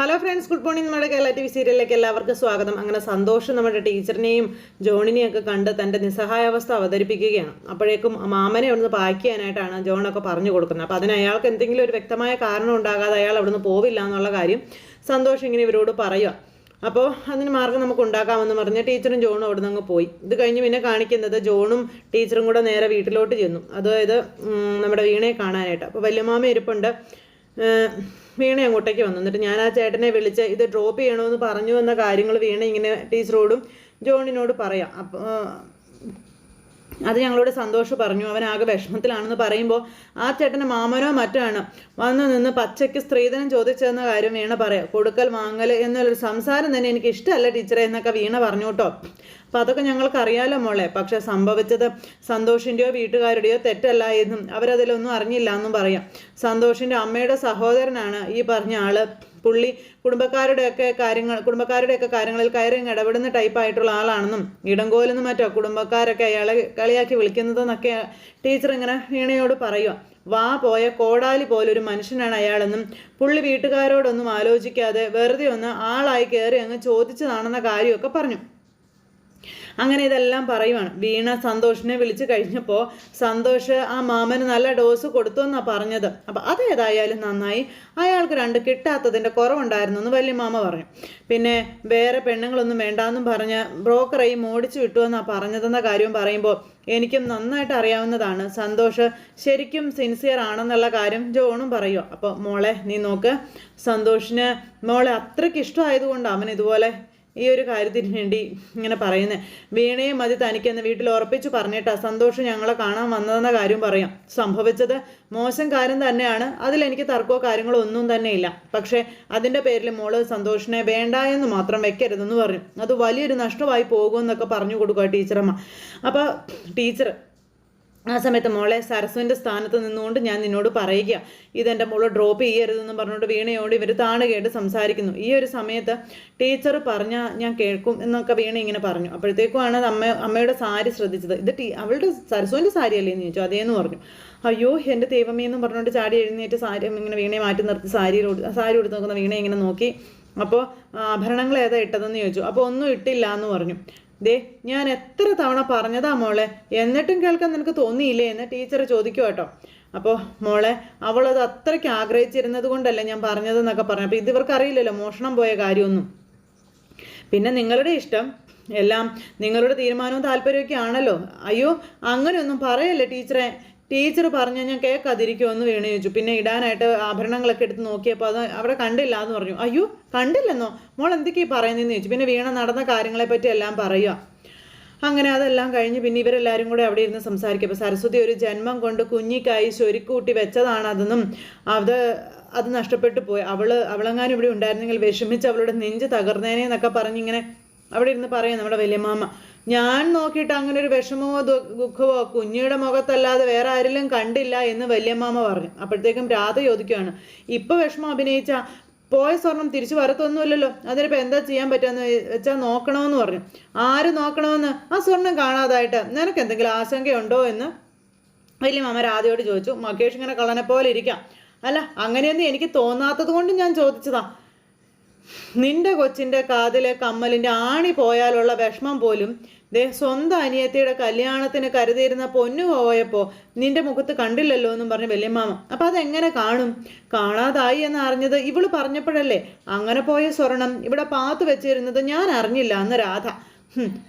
Hello friends good morning നമ്മുടെ Kerala T V സീരിയലിലേക്ക് എല്ലാവർക്കും സ്വാഗതം. അങ്ങനെ സന്തോഷം നമ്മുടെ ടീച്ചറിനെയും ജോണിനെയും ഒക്കെ കണ്ട് തന്റെ നിസ്സഹായാവസ്ഥ അവതരിപ്പിക്കുകയാണ്. അപ്പോഴേക്കും മാമനെ അവിടുന്ന് പാക്ക് ചെയ്യാനായിട്ടാണ് ജോണൊക്കെ പറഞ്ഞു കൊടുക്കുന്നത്. അപ്പോൾ അതിന് അയാൾക്ക് എന്തെങ്കിലും ഒരു വ്യക്തമായ കാരണം ഉണ്ടാകാതെ അയാൾ അവിടുന്ന് പോവില്ല എന്നുള്ള കാര്യം സന്തോഷം ഇങ്ങനെ ഇവരോട് പറയുക അപ്പോൾ അതിന് മാർഗം നമുക്ക് ഉണ്ടാക്കാമെന്ന് പറഞ്ഞ് ടീച്ചറും ജോണും അവിടെ നിന്ന് പോയി. ഇത് കഴിഞ്ഞ് പിന്നെ കാണിക്കുന്നത് ജോണും ടീച്ചറും കൂടെ നേരെ വീട്ടിലോട്ട് ചെന്നു. അതായത് നമ്മുടെ വീണയെ കാണാനായിട്ട്. അപ്പോൾ വല്യമാമ ഇരിപ്പുണ്ട്. വീണ അങ്ങോട്ടേക്ക് വന്നു. എന്നിട്ട് ഞാൻ ആ ചേട്ടനെ വിളിച്ച് ഇത് ഡ്രോപ്പ് ചെയ്യണമെന്ന് പറഞ്ഞു എന്ന കാര്യങ്ങൾ വീണ ഇങ്ങനെ ടീച്ചറോടും ജോണിനോട് പറയാം. അപ്പോൾ അത് ഞങ്ങളോട് സന്തോഷം പറഞ്ഞു. അവൻ ആകെ വിഷമത്തിലാണെന്ന് പറയുമ്പോൾ ആ ചേട്ടന് മാമനോ മറ്റാണ് വന്നു നിന്ന് പച്ചയ്ക്ക് സ്ത്രീധനം ചോദിച്ചതെന്ന കാര്യം വീണ പറയാം. കൊടുക്കൽ വാങ്ങൽ എന്നുള്ളൊരു സംസാരം തന്നെ എനിക്ക് ഇഷ്ടമല്ല ടീച്ചറെ എന്നൊക്കെ വീണ പറഞ്ഞു കേട്ടോ. അപ്പം അതൊക്കെ ഞങ്ങൾക്ക് അറിയാലോ മോളെ. പക്ഷെ സംഭവിച്ചത് സന്തോഷിന്റെയോ വീട്ടുകാരുടെയോ തെറ്റല്ല എന്നും അവരതിലൊന്നും അറിഞ്ഞില്ല എന്നും പറയാം. സന്തോഷിന്റെ അമ്മയുടെ സഹോദരനാണ് ഈ പറഞ്ഞ ആൾ. പുള്ളി കുടുംബക്കാരുടെയൊക്കെ കാര്യങ്ങൾ കുടുംബക്കാരുടെയൊക്കെ കാര്യങ്ങളിൽ കയറി ഇടപെടുന്ന ടൈപ്പായിട്ടുള്ള ആളാണെന്നും ഇടംകോലെന്നും മറ്റോ കുടുംബക്കാരൊക്കെ അയാളെ കളിയാക്കി വിളിക്കുന്നതെന്നൊക്കെ ടീച്ചർ ഇങ്ങനെ വീണയോട് പറയുക വാ പോയ കോടാലി പോലൊരു മനുഷ്യനാണ് അയാളെന്നും പുള്ളി വീട്ടുകാരോടൊന്നും ആലോചിക്കാതെ വെറുതെ ഒന്ന് ആളായി കയറി അങ്ങ് ചോദിച്ചതാണെന്ന കാര്യമൊക്കെ പറഞ്ഞു. അങ്ങനെ ഇതെല്ലാം പറയുവാണ്. വീണ സന്തോഷിനെ വിളിച്ച് കഴിഞ്ഞപ്പോൾ സന്തോഷ് ആ മാമന് നല്ല ഡോസ് കൊടുത്തു എന്നാണ് പറഞ്ഞത്. അപ്പം അതേതായാലും നന്നായി. അയാൾക്ക് രണ്ട് കിട്ടാത്തതിന്റെ കുറവുണ്ടായിരുന്നു എന്ന് വലിയ മാമ പറഞ്ഞു പിന്നെ വേറെ പെണ്ണുങ്ങളൊന്നും വേണ്ടാന്നും പറഞ്ഞ് ബ്രോക്കറായി മോടിച്ചു വിട്ടു എന്നാണ് പറഞ്ഞതെന്ന കാര്യം പറയുമ്പോൾ എനിക്കും നന്നായിട്ട് അറിയാവുന്നതാണ്. സന്തോഷ് ശരിക്കും സിൻസിയർ ആണെന്നുള്ള കാര്യം ജോണും പറയുക അപ്പോൾ മോളെ നീ നോക്ക്. സന്തോഷിന് മോളെ അത്രയ്ക്ക് ഇഷ്ടമായതുകൊണ്ട് അവൻ ഇതുപോലെ ഈ ഒരു കാര്യത്തിന് വേണ്ടി ഇങ്ങനെ പറയുന്നത് വീണയും മതി തനിക്കെന്ന് വീട്ടിൽ ഉറപ്പിച്ചു പറഞ്ഞിട്ടാ സന്തോഷം ഞങ്ങളെ കാണാൻ വന്നതെന്ന കാര്യം പറയാം. സംഭവിച്ചത് മോശം കാര്യം തന്നെയാണ്. അതിലെനിക്ക് തർക്കമോ കാര്യങ്ങളോ ഒന്നും തന്നെ ഇല്ല. പക്ഷേ അതിന്റെ പേരിൽ മോൾ സന്തോഷിനെ വേണ്ട എന്ന് മാത്രം വെക്കരുതെന്ന് പറഞ്ഞു. അത് വലിയൊരു നഷ്ടമായി പോകുമെന്നൊക്കെ പറഞ്ഞു കൊടുക്കുക ടീച്ചറമ്മ. അപ്പോൾ ടീച്ചർ ആ സമയത്ത് മോളെ സരസുവിന്റെ സ്ഥാനത്ത് നിന്നുകൊണ്ട് ഞാൻ നിന്നോട് പറയുക ഇതെന്റെ മോൾ ഡ്രോപ്പ് ചെയ്യരുതെന്ന് പറഞ്ഞുകൊണ്ട് വീണയോട് ഇവർ താണ് കേട്ട് സംസാരിക്കുന്നു. ഈ ഒരു സമയത്ത് ടീച്ചർ പറഞ്ഞ ഞാൻ കേൾക്കും എന്നൊക്കെ വീണ ഇങ്ങനെ പറഞ്ഞു. അപ്പോഴത്തേക്കുമാണ് അമ്മ അമ്മയുടെ സാരി ശ്രദ്ധിച്ചത്. ഇത് ടീ അവളുടെ സരസുവിന്റെ സാരി അല്ലേ എന്ന് ചോദിച്ചു. അതേന്ന് പറഞ്ഞു. അയ്യോ എന്റെ ദൈവമേ എന്ന് പറഞ്ഞുകൊണ്ട് ചാടി എഴുന്നേറ്റ് സാരി ഇങ്ങനെ വീണയെ മാറ്റി നിർത്തി സാരി സാരി ഉടുത്ത് നോക്കുന്ന വീണയെ ഇങ്ങനെ നോക്കി. അപ്പോൾ ആഭരണങ്ങൾ ഏതാ ഇട്ടതെന്ന് ചോദിച്ചു. അപ്പോൾ ഒന്നും ഇട്ടില്ല എന്ന് പറഞ്ഞു. ദേ ഞാൻ എത്ര തവണ പറഞ്ഞതാ മോളെ? എന്നിട്ടും കേൾക്കാൻ നിനക്ക് തോന്നിയില്ലേ? എന്ന് ടീച്ചർ ചോദിക്കും കേട്ടോ അപ്പോൾ മോളെ അവളത് അത്രയ്ക്ക് ആഗ്രഹിച്ചിരുന്നത് കൊണ്ടല്ലേ ഞാൻ പറഞ്ഞതെന്നൊക്കെ പറഞ്ഞു. അപ്പോൾ ഇത് ഇവർക്ക് അറിയില്ലല്ലോ മോഷണം പോയ കാര്യമൊന്നും. പിന്നെ നിങ്ങളുടെ ഇഷ്ടം എല്ലാം നിങ്ങളുടെ തീരുമാനവും താല്പര്യമൊക്കെ ആണല്ലോ. അയ്യോ അങ്ങനെയൊന്നും പറയല്ലേ ടീച്ചറെ. ടീച്ചർ പറഞ്ഞു ഞാൻ കേൾക്കാതിരിക്കുമെന്ന് വീണ് ചോദിച്ചു. പിന്നെ ഇടാനായിട്ട് ആഭരണങ്ങളൊക്കെ എടുത്ത് നോക്കിയപ്പോൾ അത് അവിടെ കണ്ടില്ല എന്ന് പറഞ്ഞു. അയ്യോ കണ്ടില്ലെന്നോ? മോൾ എന്തൊക്കെയാ പറയുന്നതെന്ന് ചോദിച്ചു. പിന്നെ വീണ നടന്ന കാര്യങ്ങളെപ്പറ്റി എല്ലാം പറയുക അങ്ങനെ അതെല്ലാം കഴിഞ്ഞ് പിന്നെ ഇവരെല്ലാവരും കൂടെ അവിടെ ഇരുന്ന് സംസാരിക്കും അപ്പോൾ സരസ്വതി ഒരു ജന്മം കൊണ്ട് കുഞ്ഞിക്കായി ശൊരിക്കൂട്ടി വെച്ചതാണ് അതെന്നും അത് അത് നഷ്ടപ്പെട്ടു പോയി. അവൾ അവളെങ്ങാനും ഇവിടെ ഉണ്ടായിരുന്നെങ്കിൽ വിഷമിച്ച് അവളുടെ നെഞ്ച് തകർന്നേനെ എന്നൊക്കെ പറഞ്ഞിങ്ങനെ അവിടെ ഇരുന്ന് പറയാം നമ്മുടെ വലിയമാമ ഞാൻ നോക്കിയിട്ട് അങ്ങനെ ഒരു വിഷമമോ ദുഃഖമോ കുഞ്ഞിയുടെ മുഖത്തല്ലാതെ വേറെ ആരിലും കണ്ടില്ല എന്ന് വല്യമ്മാമ പറഞ്ഞു. അപ്പോഴത്തേക്കും രാധ ചോദിക്കുകയാണ് ഇപ്പൊ വിഷമം അഭിനയിച്ച പോയ സ്വർണം തിരിച്ചു വരത്തൊന്നുമില്ലല്ലോ അതിനിപ്പോൾ എന്താ ചെയ്യാൻ പറ്റുമെന്ന് വെച്ചാൽ നോക്കണമെന്ന് പറഞ്ഞു. ആര് നോക്കണമെന്ന് ആ സ്വർണം കാണാതായിട്ട്. നിനക്ക് എന്തെങ്കിലും ആശങ്കയുണ്ടോ എന്ന്? വലിയ മാമ രാധയോട് ചോദിച്ചു മകേഷ് ഇങ്ങനെ കള്ളനെ പോലെ ഇരിക്കാം. അല്ല അങ്ങനെയൊന്നും എനിക്ക് തോന്നാത്തത് കൊണ്ട് ഞാൻ ചോദിച്ചതാ. നിന്റെ കൊച്ചിന്റെ കാതിലെ കമ്മലിന്റെ ആണി പോയാലുള്ള വിഷമം പോലും ദേ സ്വന്തം അനിയത്തിയുടെ കല്യാണത്തിന് കരുതിയിരുന്ന പൊന്നു പോയപ്പോൾ നിന്റെ മുഖത്ത് കണ്ടില്ലല്ലോ എന്നും പറഞ്ഞു വല്യമ്മാമ. അപ്പം അതെങ്ങനെ കാണും? കാണാതായി എന്ന് അറിഞ്ഞത് ഇവൾ പറഞ്ഞപ്പോഴല്ലേ? അങ്ങനെ പോയ സ്വർണം ഇവിടെ പാത്തു വെച്ചിരുന്നത് ഞാൻ അറിഞ്ഞില്ല അന്ന് രാധ.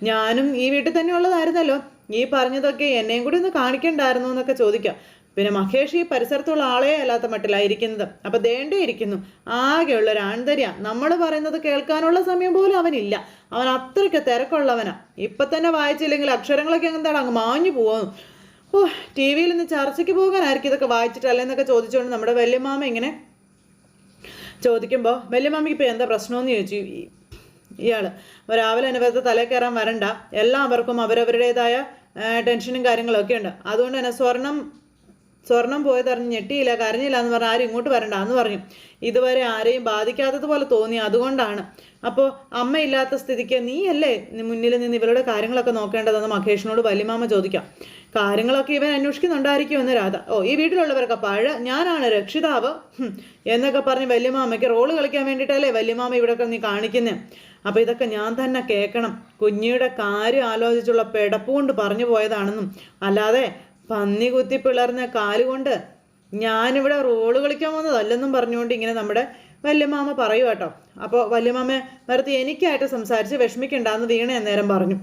ഞാനും ഈ വീട്ടിൽ തന്നെ ഉള്ളതായിരുന്നല്ലോ. ഈ പറഞ്ഞതൊക്കെ എന്നെയും കൂടി ഒന്ന് കാണിക്കണ്ടായിരുന്നു എന്നൊക്കെ ചോദിക്കാം. പിന്നെ മഹേഷ് ഈ പരിസരത്തുള്ള ആളെ അല്ലാത്ത മട്ടിലായിരിക്കുന്നത്. അപ്പൊ ദേണ്ടേ ഇരിക്കുന്നു. ആകെയുള്ള ഒരു ആന്തര്യ നമ്മൾ പറയുന്നത് കേൾക്കാനുള്ള സമയം പോലും അവനില്ല. അവൻ അത്രയ്ക്ക് തിരക്കുള്ളവനാ. ഇപ്പൊ തന്നെ വായിച്ചില്ലെങ്കിൽ അക്ഷരങ്ങളൊക്കെ എന്താണ് അങ്ങ് മാഞ്ഞു പോകുന്നു ഓ ടി വിയിൽ നിന്ന് ചർച്ചയ്ക്ക് പോകാനായിരിക്കും ഇതൊക്കെ വായിച്ചിട്ടല്ലേ എന്നൊക്കെ ചോദിച്ചുകൊണ്ട് നമ്മുടെ വല്യമാമ ഇങ്ങനെ ചോദിക്കുമ്പോൾ വല്യമാമയ്ക്ക് ഇപ്പോൾ എന്താ പ്രശ്നമെന്ന് ചോദിച്ചു ഇയാൾ രാവിലെ അനുഭവത്തെ തലേ കയറാൻ വരണ്ട. എല്ലാവർക്കും അവരവരുടേതായ ടെൻഷനും കാര്യങ്ങളൊക്കെ ഉണ്ട്. അതുകൊണ്ട് തന്നെ സ്വർണം സ്വർണം പോയതറിഞ്ഞ് ഞെട്ടിയില്ല കരഞ്ഞില്ല എന്ന് പറഞ്ഞാൽ ആരും ഇങ്ങോട്ട് വരണ്ട എന്ന് പറഞ്ഞു. ഇതുവരെ ആരെയും ബാധിക്കാത്തതുപോലെ തോന്നി അതുകൊണ്ടാണ്. അപ്പോൾ അമ്മയില്ലാത്ത സ്ഥിതിക്ക് നീയല്ലേ മുന്നിൽ നിന്ന് ഇവരുടെ കാര്യങ്ങളൊക്കെ നോക്കേണ്ടതെന്ന് മഹേഷിനോട് വലിയമാമ ചോദിക്കാം. കാര്യങ്ങളൊക്കെ ഇവൻ അന്വേഷിക്കുന്നുണ്ടായിരിക്കും അന്വേഷിക്കുന്നുണ്ടായിരിക്കുമെന്ന് രാധ. ഓ ഈ വീട്ടിലുള്ളവരൊക്കെ പഴ ഞാനാണ് രക്ഷിതാവ്. എന്നൊക്കെ പറഞ്ഞ് വല്യമാമയ്ക്ക് റോൾ കളിക്കാൻ വേണ്ടിയിട്ടല്ലേ വല്യമാമ ഇവിടെയൊക്കെ നീ കാണിക്കുന്നത് അപ്പോൾ ഇതൊക്കെ ഞാൻ തന്നെ കേൾക്കണം. കുഞ്ഞിയുടെ കാര്യം ആലോചിച്ചുള്ള പെടപ്പ് കൊണ്ട് പറഞ്ഞു പോയതാണെന്നും. അല്ലാതെ പന്നി കുത്തി പിളർന്ന കാലുകൊണ്ട് ഞാനിവിടെ റോൾ കളിക്കാൻ വന്നതല്ലെന്നും പറഞ്ഞുകൊണ്ട് ഇങ്ങനെ നമ്മുടെ വല്യമാമ പറയൂ കേട്ടോ. അപ്പോൾ വല്യമാമ വെറുതെ എനിക്കായിട്ട് സംസാരിച്ച് വിഷമിക്കണ്ടെന്ന് വീണ അന്നേരം പറഞ്ഞു.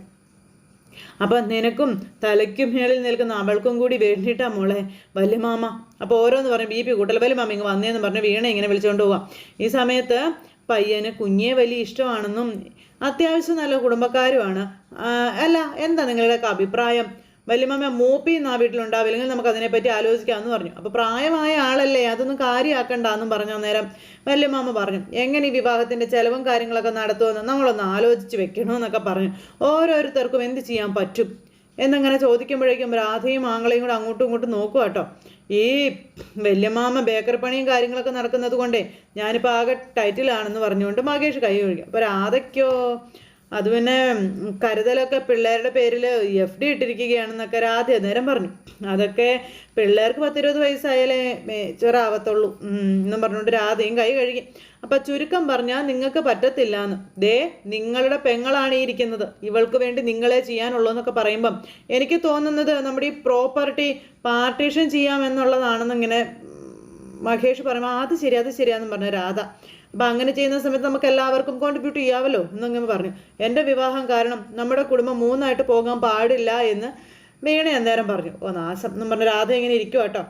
അപ്പം നിനക്കും തലയ്ക്കും മേളിൽ നിൽക്കുന്ന അവൾക്കും കൂടി വേണ്ടിയിട്ടാ മോളെ വല്യമാമ. അപ്പോൾ ഓരോന്ന് പറഞ്ഞു ബി പി കൂട്ടൽ വല്യമാമ ഇങ്ങ് വന്നേന്ന് പറഞ്ഞ് വീണ ഇങ്ങനെ വിളിച്ചുകൊണ്ട് പോവാം. ഈ സമയത്ത് പയ്യന് കുഞ്ഞെ വലിയ ഇഷ്ടമാണെന്നും അത്യാവശ്യം നല്ല കുടുംബക്കാരുമാണ്. അല്ല എന്താ നിങ്ങളുടെയൊക്കെ അഭിപ്രായം? വല്യമ്മ മൂപ്പി ആ വീട്ടിലുണ്ടാവില്ലെങ്കിൽ നമുക്ക് അതിനെപ്പറ്റി ആലോചിക്കാമെന്ന് പറഞ്ഞു. അപ്പോൾ പ്രായമായ ആളല്ലേ? അതൊന്നും കാര്യമാക്കണ്ട എന്നും പറഞ്ഞു അന്നേരം വല്യമ്മ പറഞ്ഞു എങ്ങനെ ഈ വിവാഹത്തിന്റെ ചെലവും കാര്യങ്ങളൊക്കെ നടത്തുമെന്ന് നമ്മളൊന്ന് ആലോചിച്ച് വെക്കണമെന്നൊക്കെ പറഞ്ഞു. ഓരോരുത്തർക്കും എന്ത് ചെയ്യാൻ പറ്റും? എന്നങ്ങനെ ചോദിക്കുമ്പോഴേക്കും രാധയും ആങ്ങളെയും കൂടെ അങ്ങോട്ടും ഇങ്ങോട്ടും നോക്കുക കേട്ടോ. ഈ വല്യമാമ ബേക്കറി പണിയും കാര്യങ്ങളൊക്കെ നടക്കുന്നത് കൊണ്ടേ ഞാനിപ്പോൾ ആകെ ടൈറ്റിലാണെന്ന് പറഞ്ഞുകൊണ്ട് മകേഷ് കൈ ഒഴിക്കും അപ്പോൾ രാധയ്ക്കോ അത് പിന്നെ കരുതലൊക്കെ പിള്ളേരുടെ പേരിൽ എഫ് ഡി ഇട്ടിരിക്കുകയാണെന്നൊക്കെ രാധ നേരം പറഞ്ഞു. അതൊക്കെ പിള്ളേർക്ക് പത്തിരുപത് വയസ്സായാലേ മേച്ചറാവത്തുള്ളൂ എന്നും പറഞ്ഞുകൊണ്ട് രാധയും കൈ കഴുകി. അപ്പം ചുരുക്കം പറഞ്ഞാൽ നിങ്ങൾക്ക് പറ്റത്തില്ല എന്ന് ദേ നിങ്ങളുടെ പെങ്ങളാണ് ഇരിക്കുന്നത്. ഇവൾക്ക് വേണ്ടി നിങ്ങളെ ചെയ്യാനുള്ളൂ എന്നൊക്കെ പറയുമ്പം എനിക്ക് തോന്നുന്നത് നമ്മുടെ ഈ പ്രോപ്പർട്ടി പാർട്ടീഷൻ ചെയ്യാമെന്നുള്ളതാണെന്ന് ഇങ്ങനെ മഹേഷ് പറയുമ്പോൾ അത് ശരി അത് ശരിയാന്ന് പറഞ്ഞു രാധ. അപ്പം അങ്ങനെ ചെയ്യുന്ന സമയത്ത് നമുക്ക് എല്ലാവർക്കും കോൺട്രിബ്യൂട്ട് ചെയ്യാമല്ലോ എന്നങ്ങനെ പറഞ്ഞു. എന്റെ വിവാഹം കാരണം നമ്മുടെ കുടുംബം മൂന്നായിട്ട് പോകാൻ പാടില്ല എന്ന് വീണ അന്നേരം പറഞ്ഞു. ഓ നാശം എന്ന് പറഞ്ഞ രാധ ഇങ്ങനെ ഇരിക്കും കേട്ടോ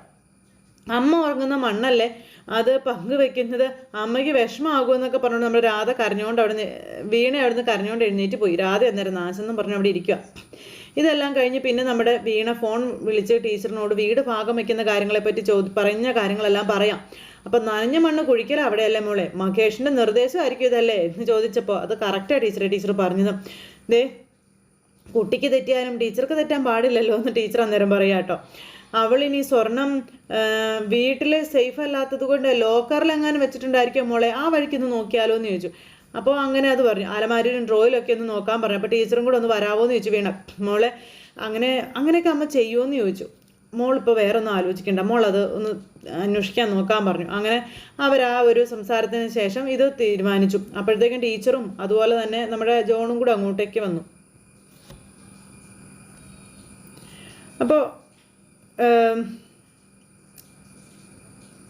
അമ്മ ഉറങ്ങുന്ന മണ്ണല്ലേ? അത് പങ്കുവെക്കുന്നത് അമ്മയ്ക്ക് വിഷമമാകുമെന്നൊക്കെ പറഞ്ഞുകൊണ്ട് നമ്മുടെ രാധ കരഞ്ഞുകൊണ്ട് അവിടെ വീണ അവിടുന്ന് കരഞ്ഞുകൊണ്ട് എഴുന്നേറ്റ് പോയി. രാധ അന്നേരം നാശം എന്നും പറഞ്ഞു അവിടെ ഇരിക്കുക ഇതെല്ലാം കഴിഞ്ഞ് പിന്നെ നമ്മുടെ വീണ ഫോൺ വിളിച്ച് ടീച്ചറിനോട് വീട് ഭാഗം വയ്ക്കുന്ന കാര്യങ്ങളെപ്പറ്റി ചോദി പറഞ്ഞ കാര്യങ്ങളെല്ലാം പറയാം. അപ്പം നനഞ്ഞ മണ്ണ് കുഴിക്കൽ അവിടെയല്ലേ മോളെ? മഹേഷിന്റെ നിർദ്ദേശമായിരിക്കും ഇതല്ലേ എന്ന് ചോദിച്ചപ്പോൾ അത് കറക്റ്റാണ് ടീച്ചറെ ടീച്ചർ പറഞ്ഞത്. ദേ കുട്ടിക്ക് തെറ്റിയാലും ടീച്ചർക്ക് തെറ്റാൻ പാടില്ലല്ലോ എന്ന് ടീച്ചർ അന്നേരം പറയാം കേട്ടോ. അവൾ ഇനി സ്വർണം വീട്ടിൽ സേഫ് അല്ലാത്തത് കൊണ്ട് ലോക്കറിലെങ്ങാനും വെച്ചിട്ടുണ്ടായിരിക്കും മോളെ? ആ വഴിക്കൊന്ന് നോക്കിയാലോ എന്ന് ചോദിച്ചു. അപ്പോൾ അങ്ങനെ അത് പറഞ്ഞു. അലമാരിയിലും ഡ്രോയിലൊക്കെ ഒന്ന് നോക്കാൻ പറഞ്ഞു. അപ്പോൾ ടീച്ചറും കൂടെ ഒന്ന് വരാമോ എന്ന് ചോദിച്ചു. വീണ മോളെ അങ്ങനെ അങ്ങനെയൊക്കെ അമ്മ ചെയ്യുമെന്ന് ചോദിച്ചു. മോൾ ഇപ്പോൾ വേറെ ഒന്നും ആലോചിക്കേണ്ട. മോൾ അത് ഒന്ന് അന്വേഷിക്കാൻ നോക്കാൻ പറഞ്ഞു. അങ്ങനെ അവർ ആ ഒരു സംസാരത്തിന് ശേഷം ഇത് തീരുമാനിച്ചു. അപ്പോഴത്തേക്കും ടീച്ചറും അതുപോലെ തന്നെ നമ്മുടെ ജോണും കൂടെ അങ്ങോട്ടേക്ക് വന്നു. അപ്പോൾ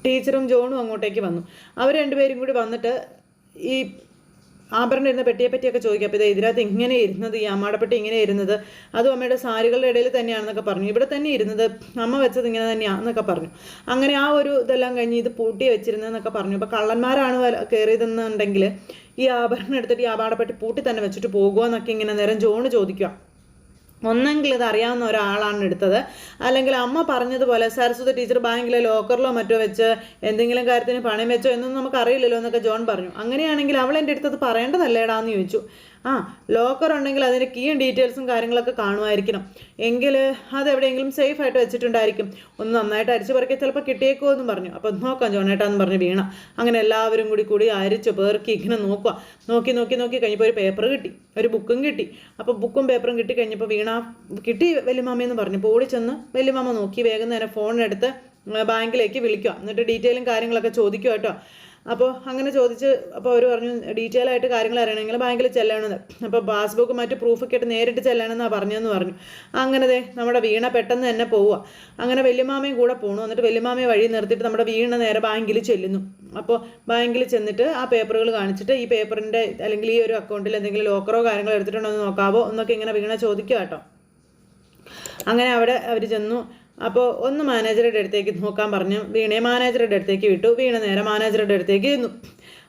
ടീച്ചറും ജോണും അങ്ങോട്ടേക്ക് വന്നു. അവർ രണ്ടുപേരും കൂടി വന്നിട്ട് ഈ ആഭരണം ഇരുന്ന പെട്ടിയെ പറ്റിയൊക്കെ ചോദിക്കും. അപ്പോൾ ഇത് ഇതിനകത്ത് ഇങ്ങനെ ഇരുന്നത് ഈ അമ്മാടപ്പെട്ടി ഇങ്ങനെ ഇരുന്നത് അതും അമ്മയുടെ സാരികളുടെ ഇടയിൽ തന്നെയാണെന്നൊക്കെ പറഞ്ഞു. ഇവിടെ തന്നെ ഇരുന്നത് അമ്മ വെച്ചത് ഇങ്ങനെ തന്നെയാണെന്നൊക്കെ പറഞ്ഞു. അങ്ങനെ ആ ഒരു ഇതെല്ലാം കഴിഞ്ഞ് ഇത് പൂട്ടി വെച്ചിരുന്നതെന്നൊക്കെ പറഞ്ഞു. അപ്പോൾ കള്ളന്മാരാണ് കയറിയതെന്നുണ്ടെങ്കിൽ ഈ ആഭരണം എടുത്തിട്ട് ഈ ആഭാടപ്പെട്ടി പൂട്ടി തന്നെ വെച്ചിട്ട് പോകുമോ എന്നൊക്കെ ഇങ്ങനെ നേരം ജോണ് ചോദിക്കുക ഒന്നെങ്കിൽ ഇത് അറിയാവുന്ന ഒരാളാണ് എടുത്തത്. അല്ലെങ്കിൽ അമ്മ പറഞ്ഞതുപോലെ സരസ്വതി ടീച്ചർ ബാങ്കിലെ ലോക്കറിലോ മറ്റോ വെച്ച് എന്തെങ്കിലും കാര്യത്തിന് പണയം വെച്ചോ എന്നൊന്നും നമുക്ക് അറിയില്ലല്ലോ എന്നൊക്കെ ജോൺ പറഞ്ഞു. അങ്ങനെയാണെങ്കിൽ അവൾ എന്റെ അടുത്തത് പറയേണ്ടതല്ലേടാന്ന് ചോദിച്ചു. ആ ലോക്കർ ഉണ്ടെങ്കിൽ അതിന്റെ കീയും ഡീറ്റെയിൽസും കാര്യങ്ങളൊക്കെ കാണുമായിരിക്കണം. എങ്കിൽ അത് എവിടെയെങ്കിലും സേഫ് ആയിട്ട് വെച്ചിട്ടുണ്ടായിരിക്കും. ഒന്ന് നന്നായിട്ട് അരിച്ചു പറക്കി ചിലപ്പോൾ കിട്ടിയേക്കോ എന്ന് പറഞ്ഞു. അപ്പം നോക്കാം ജോണേട്ടാന്ന് പറഞ്ഞ് വീണ. അങ്ങനെ എല്ലാവരും കൂടി കൂടി അരിച്ചു പേർക്കി ഇങ്ങനെ നോക്കുക നോക്കി നോക്കി നോക്കി കഴിഞ്ഞപ്പോൾ ഒരു പേപ്പർ കിട്ടി. ഒരു ബുക്കും കിട്ടി. അപ്പോൾ ബുക്കും പേപ്പറും കിട്ടി കഴിഞ്ഞപ്പോൾ വീണ കിട്ടി വലിയമാമയെന്ന് പറഞ്ഞു. അപ്പോൾ ഓടി ചെന്ന് വലിയമാമ നോക്കി വേഗം തന്നെ ഫോണെടുത്ത് ബാങ്കിലേക്ക് വിളിക്കുക എന്നിട്ട് ഡീറ്റെയിലും കാര്യങ്ങളൊക്കെ ചോദിക്കുക കേട്ടോ. അപ്പോൾ അങ്ങനെ ചോദിച്ച് അപ്പോൾ അവർ പറഞ്ഞു ഡീറ്റെയിൽ ആയിട്ട് കാര്യങ്ങൾ അറിയണമെങ്കിൽ ബാങ്കിൽ ചെല്ലണമെന്ന് അപ്പോൾ പാസ്ബുക്ക് മറ്റ് പ്രൂഫൊക്കെ ആയിട്ട് നേരിട്ട് ചെല്ലണമെന്നാണ് പറഞ്ഞതെന്ന് പറഞ്ഞു. അങ്ങനെ ദേ നമ്മുടെ വീണ പെട്ടെന്ന് തന്നെ പോവുക അങ്ങനെ വല്യമാമയും കൂടെ പോകണു എന്നിട്ട് വല്യമാമയെ വഴി നിർത്തിയിട്ട് നമ്മുടെ വീണ നേരെ ബാങ്കിൽ ചെല്ലുന്നു. അപ്പോൾ ബാങ്കിൽ ചെന്നിട്ട് ആ പേപ്പറുകൾ കാണിച്ചിട്ട് ഈ പേപ്പറിന്റെ അല്ലെങ്കിൽ ഈ ഒരു അക്കൗണ്ടിൽ എന്തെങ്കിലും ലോക്കറോ കാര്യങ്ങളോ എടുത്തിട്ടുണ്ടോ എന്ന് നോക്കാവോ എന്നൊക്കെ ഇങ്ങനെ വീണ ചോദിക്കുക കേട്ടോ. അങ്ങനെ അവിടെ അവർ ചെന്നു. അപ്പോൾ ഒന്ന് മാനേജറുടെ അടുത്തേക്ക് നോക്കാൻ പറഞ്ഞു. വീണയെ മാനേജറുടെ അടുത്തേക്ക് വിട്ടു. വീണ നേരെ മാനേജറുടെ അടുത്തേക്ക് ചെന്നു.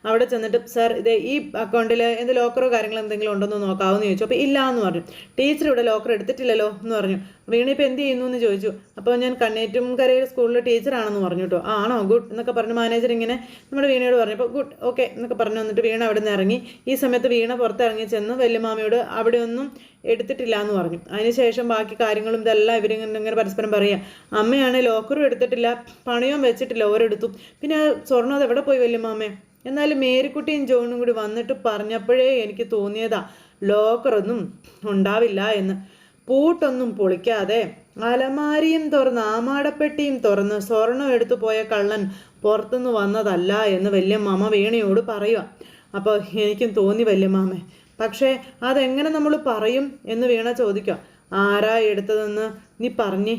അവിടെ ചെന്നിട്ട് സാർ ഇത് ഈ അക്കൗണ്ടിൽ എന്ത് ലോക്കറോ കാര്യങ്ങളോ എന്തെങ്കിലും ഉണ്ടോ എന്ന് നോക്കാമെന്ന് ചോദിച്ചു. അപ്പോൾ ഇല്ല എന്ന് പറഞ്ഞു. ടീച്ചർ ഇവിടെ ലോക്കർ എടുത്തിട്ടില്ലല്ലോ എന്ന് പറഞ്ഞു. വീണ ഇപ്പോൾ എന്ത് ചെയ്യുന്നു എന്ന് ചോദിച്ചു. അപ്പോൾ ഞാൻ കണ്ണേറ്റും കരയിൽ സ്കൂളിലെ ടീച്ചറാണെന്ന് പറഞ്ഞു കേട്ടോ. ആണോ? ഗുഡ് എന്നൊക്കെ പറഞ്ഞു മാനേജർ ഇങ്ങനെ നമ്മുടെ വീണയോട് പറഞ്ഞു. അപ്പോൾ ഗുഡ് ഓക്കെ എന്നൊക്കെ പറഞ്ഞു വന്നിട്ട് വീണ അവിടെ നിന്ന് ഇറങ്ങി. ഈ സമയത്ത് വീണ പുറത്തിറങ്ങി ചെന്ന് വല്യമാമയോട് അവിടെ ഒന്നും എടുത്തിട്ടില്ല എന്ന് പറഞ്ഞു. അതിനുശേഷം ബാക്കി കാര്യങ്ങളും ഇതെല്ലാം ഇവരിങ്ങനെ ഇങ്ങനെ പരസ്പരം പറയുക. അമ്മയാണ് ലോക്കറും എടുത്തിട്ടില്ല. പണയവും വെച്ചിട്ടില്ല ഓരെടുത്തു. പിന്നെ സ്വർണം അത് എവിടെ പോയി വല്യമാമേ? എന്നാലും മേരിക്കുട്ടിയും ജോണും കൂടി വന്നിട്ട് പറഞ്ഞപ്പോഴേ എനിക്ക് തോന്നിയതാ ലോക്കറൊന്നും ഉണ്ടാവില്ല എന്ന്. പൂട്ടൊന്നും പൊളിക്കാതെ അലമാരിയും തുറന്ന് ആമാടപ്പെട്ടിയും തുറന്ന് സ്വർണം എടുത്തു പോയ കള്ളൻ പുറത്തുനിന്ന് വന്നതല്ല എന്ന് വല്യമ്മാമ വീണയോട് പറയുക അപ്പോൾ എനിക്കും തോന്നി വല്യമ്മാമേ പക്ഷേ അതെങ്ങനെ നമ്മൾ പറയും എന്ന് വീണ ചോദിക്കുക ആരാ എടുത്തതെന്ന് നീ പറഞ്ഞേ?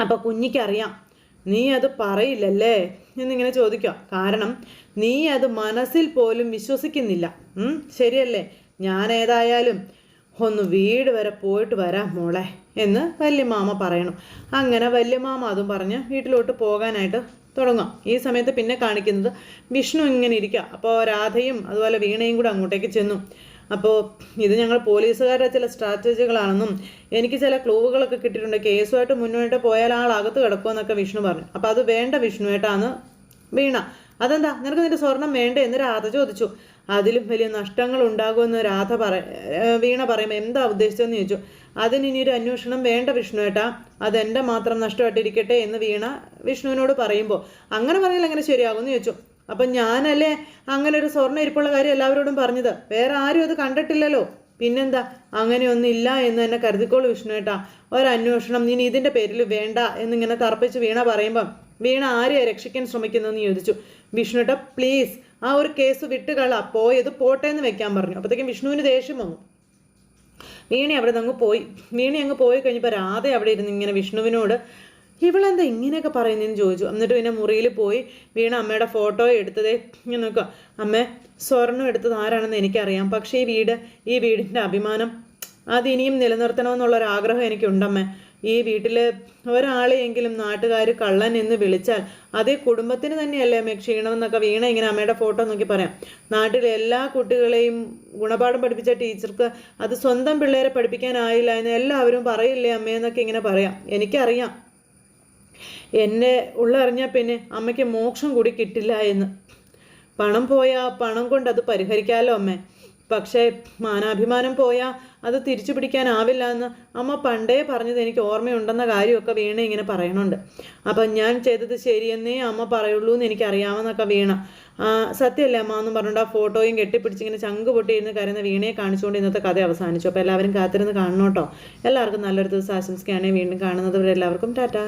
അപ്പോൾ കുഞ്ഞിക്കറിയാം. നീ അത് പറയില്ലല്ലേ? എന്നിങ്ങനെ ചോദിക്കുക. കാരണം നീ അത് മനസ്സിൽ പോലും വിശ്വസിക്കുന്നില്ല. ശരിയല്ലേ? ഞാൻ ഏതായാലും ഒന്ന് വീട് വരെ പോയിട്ട് വരാം മോളെ എന്ന് വല്യമാമ പറയണം. അങ്ങനെ വല്യമാമ അതും പറഞ്ഞ് വീട്ടിലോട്ട് പോകാനായിട്ട് തുടങ്ങാം ഈ സമയത്ത് പിന്നെ കാണിക്കുന്നത് വിഷ്ണു ഇങ്ങനെ ഇരിക്കുക. അപ്പോൾ രാധയും അതുപോലെ വീണയും കൂടെ അങ്ങോട്ടേക്ക് ചെന്നു. അപ്പോൾ ഇത് ഞങ്ങൾ പോലീസുകാരുടെ ചില സ്ട്രാറ്റജികളാണെന്നും എനിക്ക് ചില ക്ലൂവുകളൊക്കെ കിട്ടിയിട്ടുണ്ട്. കേസുമായിട്ട് മുന്നോട്ട് പോയാൽ ആൾ അകത്ത് കിടക്കുമെന്നൊക്കെ വിഷ്ണു പറഞ്ഞു. അപ്പോൾ അത് വേണ്ട വിഷ്ണുവേട്ടാന്ന് വീണ. അതെന്താ? നിനക്ക് നിന്റെ സ്വർണം വേണ്ട എന്ന് രാധ ചോദിച്ചു. അതിലും വലിയ നഷ്ടങ്ങൾ ഉണ്ടാകുമെന്ന് രാധ പറ വീണ പറയുമ്പോൾ എന്താ ഉദ്ദേശിച്ചതെന്ന് ചോദിച്ചു. അതിന് ഇനി ഒരു അന്വേഷണം വേണ്ട വിഷ്ണുവേട്ടാ. അതെന്റെ മാത്രം നഷ്ടമായിട്ടിരിക്കട്ടെ എന്ന് വീണ വിഷ്ണുവിനോട് പറയുമ്പോൾ അങ്ങനെ പറഞ്ഞാൽ എങ്ങനെ ശരിയാകുമെന്ന് ചോദിച്ചു. അപ്പം ഞാനല്ലേ അങ്ങനെ ഒരു സ്വർണ ഇരിപ്പുള്ള കാര്യം എല്ലാവരോടും പറഞ്ഞത്. വേറെ ആരും അത് കണ്ടിട്ടില്ലല്ലോ. പിന്നെന്താ? അങ്ങനെയൊന്നും ഇല്ല എന്ന് തന്നെ കരുതിക്കോളൂ വിഷ്ണുവേട്ടാ ഒരന്വേഷണം നീ ഇതിന്റെ പേരിൽ വേണ്ട എന്നിങ്ങനെ തറപ്പിച്ച് വീണ പറയുമ്പം വീണ ആരെയാണ് രക്ഷിക്കാൻ ശ്രമിക്കുന്നതെന്ന് ചോദിച്ചു. വിഷ്ണുട്ട പ്ലീസ് ആ ഒരു കേസ് വിട്ടുകള. പോയത് പോട്ടെ എന്ന് വെക്കാൻ പറഞ്ഞു. അപ്പോഴത്തേക്കും വിഷ്ണുവിന് ദേഷ്യം വന്നു. വീണി അവിടെ നിന്ന് അങ്ങ് പോയി. വീണി അങ്ങ് പോയി കഴിഞ്ഞപ്പോൾ രാധ അവിടെ ഇരുന്ന് ഇങ്ങനെ വിഷ്ണുവിനോട് ഇവളെന്താ ഇങ്ങനെയൊക്കെ പറയുന്നതെന്ന് ചോദിച്ചു. എന്നിട്ട് പിന്നെ മുറിയിൽ പോയി വീണ അമ്മയുടെ ഫോട്ടോ എടുത്തതേ നോക്കുക. അമ്മ സ്വർണം എടുത്തത് ആരാണെന്ന് എനിക്കറിയാം. പക്ഷേ ഈ വീട് ഈ വീടിന്റെ അഭിമാനം അത് ഇനിയും നിലനിർത്തണമെന്നുള്ളൊരാഗ്രഹം എനിക്കുണ്ടമ്മേ. ഈ വീട്ടിൽ ഒരാളെയെങ്കിലും നാട്ടുകാർ കള്ളൻ എന്ന് വിളിച്ചാൽ അതേ കുടുംബത്തിന് തന്നെയല്ലേ അമ്മ ക്ഷീണമെന്നൊക്കെ വീണ ഇങ്ങനെ അമ്മയുടെ ഫോട്ടോ നോക്കി പറയാം. നാട്ടിലെ എല്ലാ കുട്ടികളെയും ഗുണപാഠം പഠിപ്പിച്ച ടീച്ചർക്ക് അത് സ്വന്തം പിള്ളേരെ പഠിപ്പിക്കാനായില്ല എന്ന് എല്ലാവരും പറയില്ലേ അമ്മയെന്നൊക്കെ ഇങ്ങനെ പറയാം. എനിക്കറിയാം. എന്നെ ഉള്ളറിഞ്ഞാൽ പിന്നെ അമ്മയ്ക്ക് മോക്ഷം കൂടി കിട്ടില്ല എന്ന്. പണം പോയാൽ പണം കൊണ്ട് അത് പരിഹരിക്കാമല്ലോ അമ്മേ. പക്ഷേ മാനാഭിമാനം പോയാൽ അത് തിരിച്ചു പിടിക്കാനാവില്ല എന്ന് അമ്മ പണ്ടേ പറഞ്ഞത് എനിക്ക് ഓർമ്മയുണ്ടെന്ന കാര്യമൊക്കെ വീണ ഇങ്ങനെ പറയണുണ്ട്. അപ്പം ഞാൻ ചെയ്തത് ശരിയെന്നേ അമ്മ പറയുള്ളൂ എന്ന് എനിക്കറിയാമെന്നൊക്കെ വീണ. സത്യമല്ലേ അമ്മ എന്ന് പറഞ്ഞുകൊണ്ട് ആ ഫോട്ടോയും കെട്ടിപ്പിടിച്ച് ഇങ്ങനെ ചങ്ക് പൊട്ടിയിരുന്ന് കരുന്ന വീണയെ കാണിച്ചുകൊണ്ട് ഇന്നത്തെ കഥ അവസാനിച്ചു. അപ്പോൾ എല്ലാവരും കാത്തിരുന്ന് കാണണം എല്ലാവർക്കും നല്ലൊരു ദിവസം ആശംസിക്കുകയാണെങ്കിൽ വീണ്ടും കാണുന്നത് എല്ലാവർക്കും ടാറ്റാ.